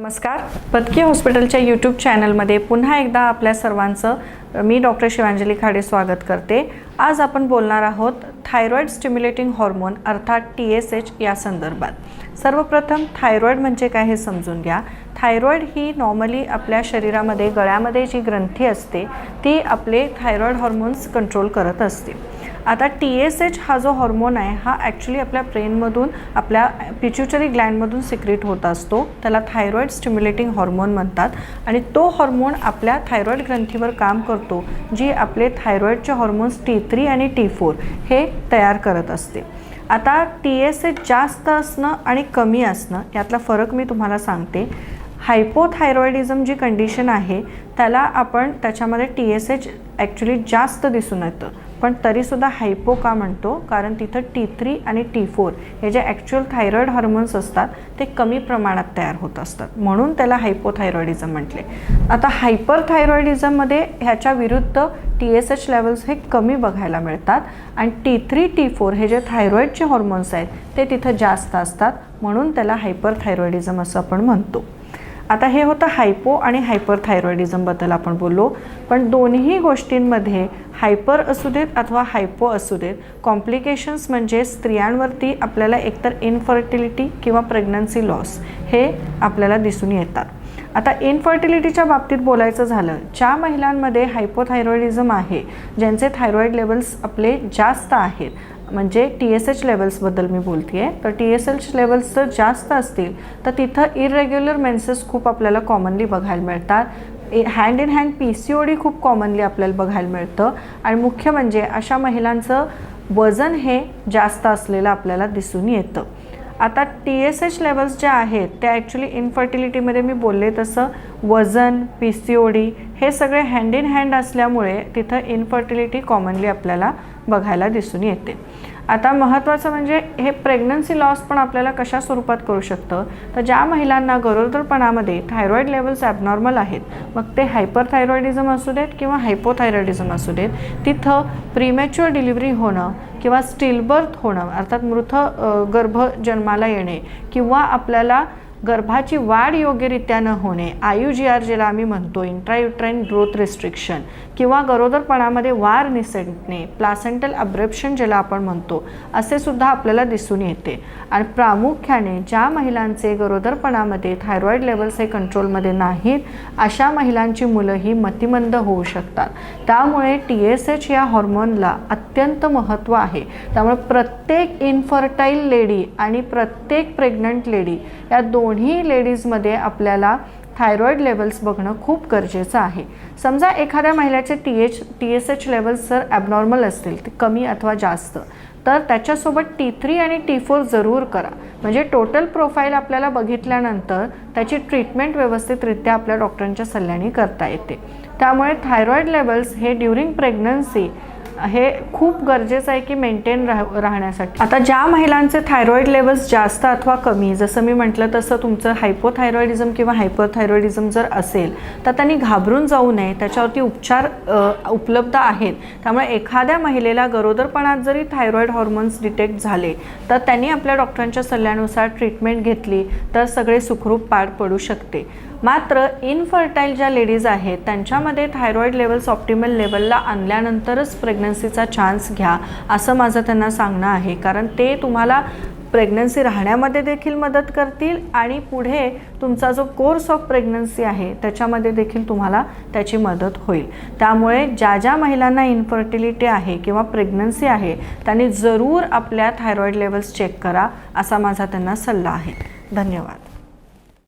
नमस्कार. पदकी हॉस्पिटलच्या यूट्यूब चॅनलमध्ये पुन्हा एकदा आपल्या सर्वांचं मी डॉक्टर शिवांजली खाडे स्वागत करते. आज आपण बोलणार आहोत थायरॉईड स्टिम्युलेटिंग हॉर्मोन अर्थात टी एस एच या संदर्भात. सर्वप्रथम थायरॉईड म्हणजे काय हे समजून घ्या. थायरॉईड ही नॉर्मली आपल्या शरीरामध्ये गळ्यामध्ये जी ग्रंथी असते ती आपले थायरॉईड हॉर्मोन्स कंट्रोल करत असते. आता टी एस एच हा जो हॉर्मोन आहे हा ॲक्च्युली आपल्या ब्रेनमधून आपल्या पिच्युटरी ग्लँडमधून सिक्रेट होत असतो. त्याला थायरॉईड स्टिम्युलेटिंग हॉर्मोन म्हणतात. आणि तो हॉर्मोन आपल्या थायरॉईड ग्रंथीवर काम करतो जी आपले थायरॉईडचे हॉर्मोन्स टी थ्री आणि टी फोर हे तयार करत असते. आता टी एस एच जास्त असणं आणि कमी असणं यातला फरक मी तुम्हाला सांगते. हायपोथायरॉइडिझम जी कंडिशन आहे त्याला आपण त्याच्यामध्ये टी एस एच ॲक्च्युली जास्त दिसून येतं. पण तरीसुद्धा हायपो का म्हणतो? कारण तिथं टी थ्री आणि टी फोर हे जे ॲक्च्युअल थायरॉईड हॉर्मोन्स असतात ते कमी प्रमाणात तयार होत असतात. म्हणून त्याला हायपोथायरॉइडिझम म्हटले. आता हायपरथायरॉइडिझममध्ये ह्याच्या विरुद्ध टी एस एच लेवल्स हे कमी बघायला मिळतात. आणि टी थ्री टी फोर हे जे थायरॉईडचे हॉर्मोन्स आहेत ते तिथं जास्त असतात. म्हणून त्याला हायपरथायरॉइडिझम असं आपण म्हणतो. आता हे होतं हायपो आणि हायपर थायरॉइडिझमबद्दल आपण बोललो. पण दोन्ही गोष्टींमध्ये हायपर असू देत अथवा हायपो असू देत कॉम्प्लिकेशन्स म्हणजे स्त्रियांवरती आपल्याला एकतर इनफर्टिलिटी किंवा प्रेग्नन्सी लॉस हे आपल्याला दिसून येतात. आता इनफर्टिलिटीच्या बाबतीत बोलायचं झालं ज्या महिलांमध्ये हायपोथायरॉइडिझम आहे ज्यांचे थायरॉईड लेवल्स आपले जास्त आहेत म्हणजे टी एस एच लेवल्सबद्दल मी बोलते आहे तर टी एस एच लेवल्स जर जास्त असतील तर तिथं इरेग्युलर मेन्सेस खूप आपल्याला कॉमनली बघायला मिळतात. Hand in hand P C O D खूप कॉमनली आपल्याला बघायला मिळतं. आणि मुख्य म्हणजे अशा महिलांचं वजन हे जास्त असलेलं आपल्याला दिसून येतं. आता टी एस एच लेवल्स ज्या आहेत त्या ॲक्च्युली इनफर्टिलिटीमध्ये मी बोलले तसं वजन पी सी ओ डी हे सगळे हँड इन हँड असल्यामुळे तिथं इनफर्टिलिटी कॉमनली आपल्याला बघायला दिसून येते. आता महत्त्वाचं म्हणजे हे प्रेग्नन्सी लॉस पण आपल्याला कशा स्वरूपात करू शकतं? तर ज्या महिलांना गरोदरपणामध्ये थायरॉईड लेवल्स ॲबनॉर्मल आहेत मग ते हायपरथायरॉईडिझम असू देत किंवा हायपोथायरॉईडिझम असू देत तिथं प्रीमॅच्युअर डिलिव्हरी होणं किंवा स्टिलबर्थ होणं अर्थात मृत गर्भ जन्माला येणे किंवा आपल्याला गर्भाची वाढ योग्यरित्या न होणे आय यू जी आर ज्याला आम्ही म्हणतो इंट्रायुट्राईन ग्रोथ रिस्ट्रिक्शन किंवा गरोदरपणामध्ये वार निसटणे प्लासेंटल अब्रेप्शन ज्याला आपण म्हणतो असे सुद्धा आपल्याला दिसून येते. आणि प्रामुख्याने ज्या महिलांचे गरोदरपणामध्ये थायरॉईड लेवल्स हे कंट्रोलमध्ये नाहीत अशा महिलांची मुलंही मतिमंद होऊ शकतात. त्यामुळे टी एस एच या हॉर्मोनला अत्यंत महत्त्व आहे. त्यामुळे प्रत्येक इन्फर्टाईल लेडी आणि प्रत्येक प्रेग्नंट लेडी या दोन दोन्ही लेडीजमध्ये आपल्याला थायरॉईड लेवल्स बघणं खूप गरजेचं आहे. समजा एखाद्या महिलेचे T H T S H levels जर ॲबनॉर्मल असतील ते कमी अथवा जास्त तर त्याच्यासोबत टी थ्री आणि टी फोर जरूर करा. म्हणजे टोटल प्रोफाईल आपल्याला बघितल्यानंतर त्याची ट्रीटमेंट व्यवस्थितरित्या आपल्या डॉक्टरांच्या सल्ल्याने करता येते. त्यामुळे थायरॉईड लेवल्स हे ड्युरिंग प्रेग्नन्सी हे खूप गरजेचं आहे की मेंटेन राह राहण्यासाठी. आता ज्या महिलांचे थायरॉईड लेवल्स जास्त अथवा कमी जसं मी म्हटलं तसं तुमचं हायपोथायरॉईडिझम किंवा हायपरथायरॉईडिझम जर असेल तर त्यांनी घाबरून जाऊ नये त्याच्यावरती उपचार उपलब्ध आहेत. त्यामुळे एखाद्या महिलेला गरोदरपणात जरी थायरॉईड हॉर्मोन्स डिटेक्ट झाले तर त्यांनी आपल्या डॉक्टरांच्या सल्ल्यानुसार ट्रीटमेंट घेतली तर सगळे सुखरूप पार पडू शकते. मात्र इनफर्टाईल ज्या लेडीज आहेत त्यांच्यामध्ये थायरॉईड लेवल्स ऑप्टिमल लेवलला आणल्यानंतरच प्रेग्नन्सीचा चान्स घ्या असं माझं त्यांना सांगणं आहे. कारण ते तुम्हाला प्रेग्नन्सी राहण्यामध्ये देखील मदत करतील आणि पुढे तुमचा जो कोर्स ऑफ प्रेग्नन्सी आहे त्याच्यामध्ये देखील तुम्हाला त्याची मदत होईल. त्यामुळे ज्या ज्या महिलांना इनफर्टिलिटी आहे किंवा प्रेग्नन्सी आहे त्यांनी जरूर आपल्या थायरॉईड लेवल्स चेक करा असा माझा त्यांना सल्ला आहे. धन्यवाद.